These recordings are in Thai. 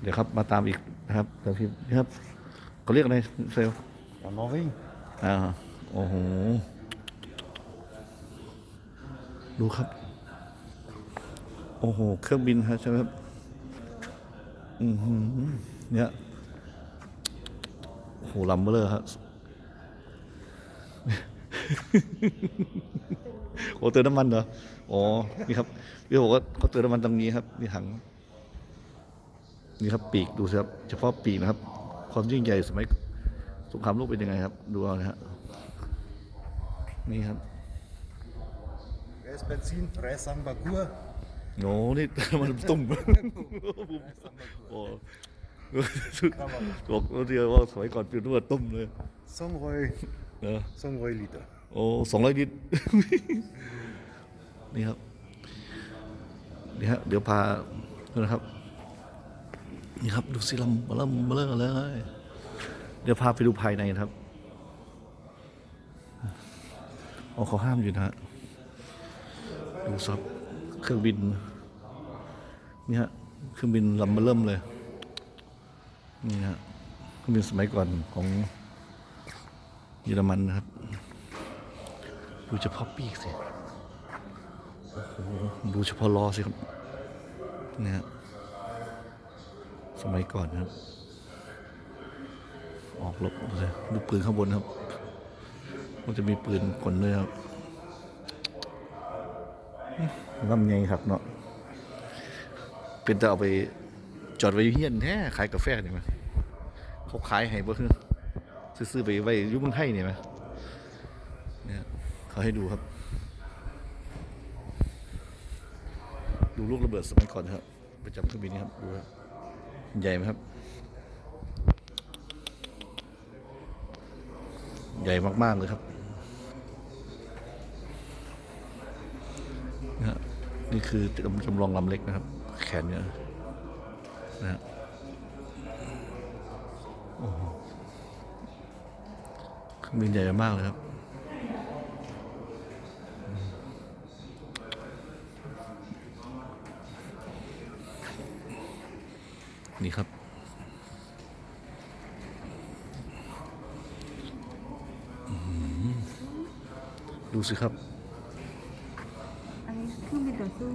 เดี๋ยวครับมาตามอีกนะครับตามที่นี่ครับเขาเรียกอะไรเซลล En Norwegen. อ่าโอ้โหดูครับ โอ้โห เครื่องบินครับใช่ไหมครับอือหือเนี่ยโอ้โหลำเบลอครับโอ้เติมน้ำมันเหรอ อ๋อ นี่ครับพี่บอกว่าเขาเติมน้ำมันตรงนี้ครับ นี่ถัง นี่ครับปีกดูสิครับเฉพาะปีกนะครับ ความยิ่งใหญ่สมัยสงครามโลกเป็นยังไงครับ ดูเอานะฮะนี่ครับ Gas, Benzin, Reis am Bakur. โอ้นี่มันตุ่มโอ้บอกว่าเดียวว่าสมัยก่อนเป็นตัวตุ่มเลย 200, เนอะ200 Liter. โอ้สองร้อยลิตรนี่ครับนี่ฮะเดี๋ยวพาดูนะครับ นี่ครับ ดูสิลำเริ่มเริ่มเลย เดี๋ยวพาไปดูภายในครับอ๋อเขาห้ามอยู่นะฮะดูซับเครื่องบินนี่ฮะเครื่องบินลำมาเริ่มเลย นี่ฮะเครื่องบินสมัยก่อนของเยอรมันนะครับ ดูเฉพาะปีกสิโอ้โหดูเฉพาะล้อสิครับเนี่ยฮะ สมัยก่อนนะครับ ออกรบดูสิดูปืนข้างบนครับ มันจะมีปืนกลด้วยครับลำไงครับเนาะเป็นจะเอาไปจอดไว้เฮียนแท้ขายกาแฟนี่ไหมเขาขายให้บ่คือซื้อไปไว้ยุ่เมืองไทยนี่ไหมเนี่ยเขาให้ดูครับ ดูลูกระเบิดสมัยก่อนครับประจำเครื่องบินนี่ครับดูครับ ใหญ่ไหมครับ ใหญ่มาก ๆ เลยครับนะนี่คือจำลองลำเล็กนะครับ แขนเนี่ยนะฮะโอ้โหเครื่องบินใหญ่มากเลยครับ นี่ครับ อื้อหือ ดูสิครับ อันนี้เครื่องบินต่อสู้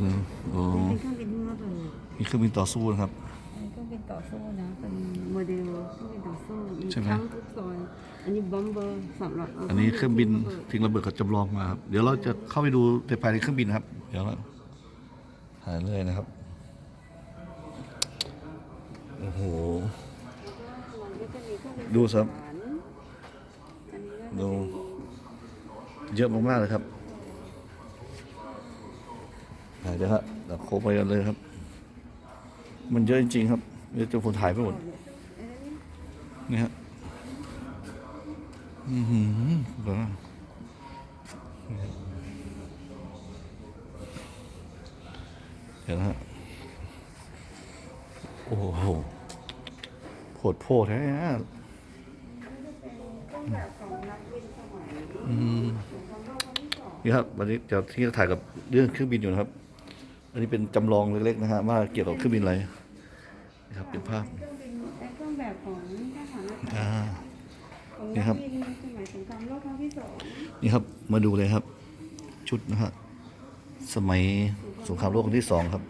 อืมโอ้อันนี้เป็นเครื่องบินที่ระเบิดมีเครื่องบินต่อสู้นะครับอันนี้เครื่องบินต่อสู้นะ เป็นโมเดลเครื่องบินต่อสู้มีใช่ไหมทั้งทุกซอยอันนี้บอมเบอร์สำหรับาอันนี้เครื่องบินระเดทิ้งระเบิดเขาจำลองมาครับ เดี๋ยวเราจะเข้าไปดูในภายในเครื่องบินนะครับ เดี๋ยวเราหาเลยนะครับ โอ้โหมันก็จะมีเครื่องบินดูครับทหาอันนี้ก็จะดู เยอะมากๆเลยครับเดี๋ยวฮะเราโคไปกันเลยครับ มันเยอะจริงๆครับเดี๋ยวจะผมถ่ายไปหมดนี่ฮะอือหือเดี๋ยวนะเดี๋ยวนะฮะโอ้โหโผดโพดแท้ฮะ เครื่องแบบของนักบินสมัยอืมสงครามโลกครั้งที่สองนี่ครับวันนี้จะที่ถ่ายกับเรื่องเครื่องบินอยู่นะครับ อันนี้เป็นจำลองเล็กๆนะฮะว่าเกี่ยวกับเครื่องบินอะไรนี่ครับเป็นภาพเครื่องบินและเครื่องแบบของทหารอากาศอ่าของนี่นัครับกบินสมัยสงครามโลกครั้งที่สองนี่ครับมาดูเลยครับ ชุดนะฮะสมัยสงครามโลกครั้งที่สองครับ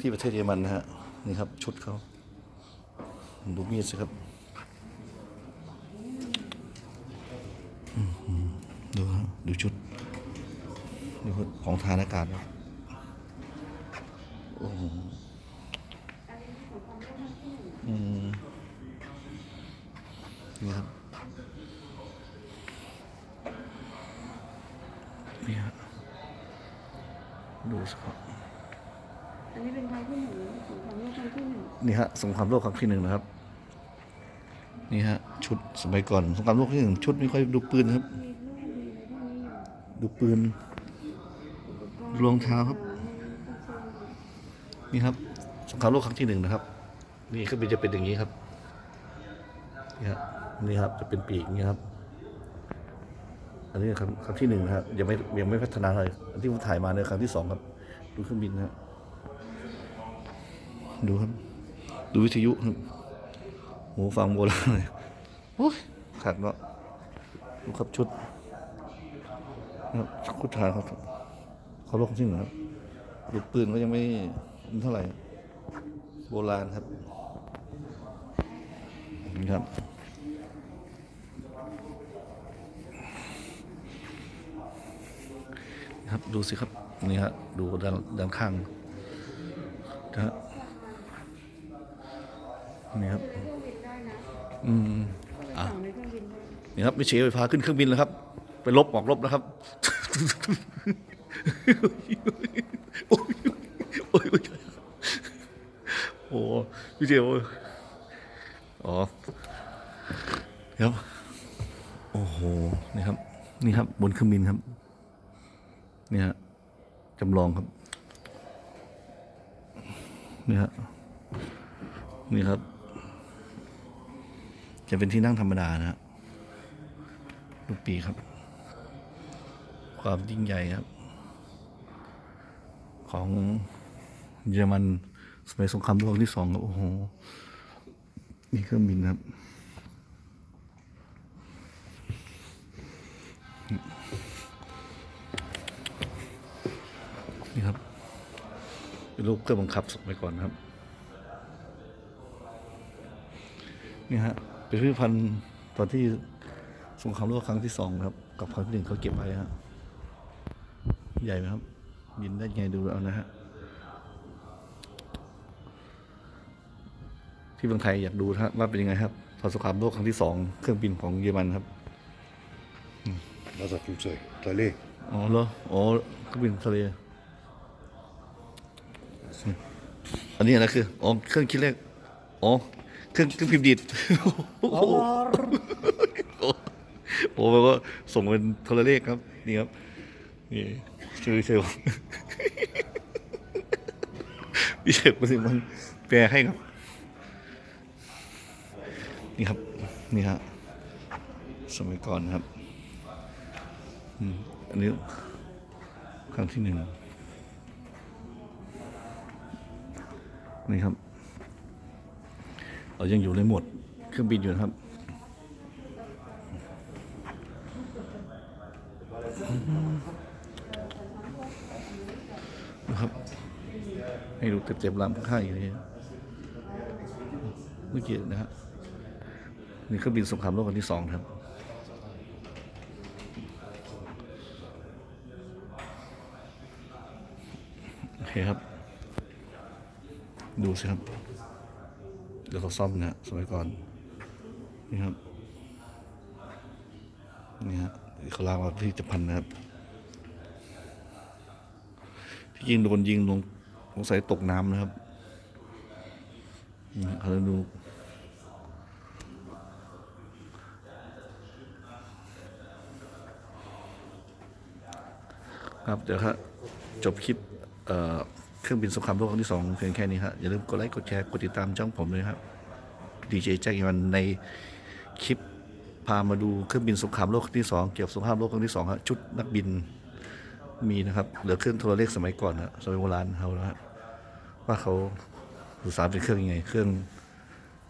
ที่ประเทศเยอรมันนะฮะนี่ครับชุดเขาดูมีดสิครับอื้อหือ ดูฮะดูชุดดูของทหารอากาศครับโอ้โหอืมนี่ครับนี่ฮะดูสิครับอันนี้เป็นครั้งที่หนึ่งสงครามโลกครั้งที่หนึ่งนี่ฮะสงครามโลกครั้งที่หนึ่งนะครับ นี่ฮะชุดสมัยก่อนสงครามโลกครั้งที่หนึ่งชุดไม่ค่อยดูปืนครับ ดูปืนรองเท้าครับ นี่ครับสงครามโลกครั้งที่หนึ่งนะครับ นี่เครื่องบินจะเป็นอย่างนี้ครับนี่ฮะนี่ครับจะเป็นปีกอย่างนี้ครับ อันนี้ครั้งครั้งที่หนึ่งนะครับยังไม่ยังไม่พัฒนาเลยอันที่ผมถ่ายมาในครั้งที่สองครับ ดูเครื่องบินนะครับดูครับ ดูวิทยุครับหูฟังโบราณเลยโอ้ยขาดเนาะดูครับชุด ครับชุดทหารเขาเขาลกจริงเหรอครับดูปืนก็ยังไม่เท่าไหร่ โบราณครับนี่ครับครับดูสิครับนี่ฮะดูด้านด้านข้างนะฮะนี่ครับอืมอะนี่ครับไม่เฉยไฟฟ้าขึ้นเครื่องบินแล้วครับ ไปลบออกลบนะครับโอ้ยโอ้ยโอ้ยโอ้พี่เจียวอ๋อครับโอ้โหนี่ครับ นี่ครับ บนเครื่องบินครับ เนี่ฮะจำลองครับนี่ฮะนี่ครับ จะเป็นที่นั่งธรรมดานะฮะลูกปีครับ ความยิ่งใหญ่ครับ ของเยอรมันสมัยสงครามโลกที่สองครับโอ้โหนี่เครื่องบินครับนี่ครับเป็นรูปเครื่องบังคับสมัยก่อนครับ นี่ฮะเป็นพิพิธภัณฑ์ตอนที่สงครามโลกครั้งที่สองครับ กับครั้งที่หนึ่งเขาเก็บไว้ฮะ ใหญ่ไหมครับยินได้ไงดูเอานะฮะ ที่เมืองไทยอยากดูนะฮะว่าเป็นยังไงครับตอนสงครามโลกครั้งที่สองเครื่องบินของเยอรมันครับ Wasserflugzeug. Toilet. อ๋อเหรออ๋อเครื่องบินทะเลอันนี้นะคืออ๋อเครื่องคิดเลขอ๋อเครื่องเครื่องพิมพ์ดีดโอ้โหโอ้แปลว่าส่งเป็นโทรเลขครับ นี่ครับนี่ ชื่อเซลพี่เชฟมันสิมันแปลให้ครับ นี่ครับ นี่ฮะสมัยก่อนครับอันนี้ครั้งที่หนึ่งนี่ครับ เรายังอยู่ในหมวดเครื่องบินอยู่นะครับ ให้ดู เต็มๆลำข้างๆอีกทีเมื่อกี้นะฮะนี่เครื่องบินสงครามโลกครั้งที่สองครับโอเคครับ ดูสิครับ เดี๋ยวเขาซ่อมนะฮะสมัยก่อน นี่ครับ นี่ฮะเขาลากมาที่จะพันนะครับที่ยิงโดนยิงลง สงสัยตกน้ำนะครับนี่ฮะเขาดูครับเดี๋ยวครับจบคลิปเครื่องบินสงครามโลกครั้งที่สองเพียงแค่นี้ครับอย่าลืมกดไลค์กดแชร์กดติดตามช่องผมด้วยครับดีเจแจ็ควันในคลิปพามาดูเครื่องบินสงครามโลกครั้งที่สองเกี่ยวกับสงครามโลกครั้งที่สองครับชุดนักบินมีนะครับเหลือเครื่องโทรเลขสมัยก่อนนะสมัยโบราณเขานะฮะ ว่าเขาสื่อสารเป็นเครื่องยังไง เครื่อง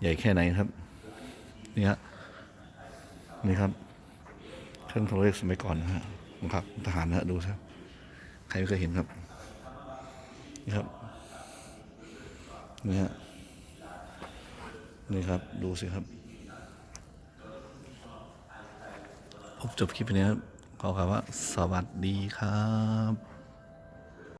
ใหญ่แค่ไหนครับ นี่ฮะนี่ครับ เครื่องโทรเลขสมัยก่อนนะฮะของครับทหารนะฮะดูครับ ใครไม่เคยเห็นครับ นี่ครับ นี่ฮะนี่ครับ ดูสิครับพบจบคลิปนี้ครับขอคำว่า สวัสดีครับ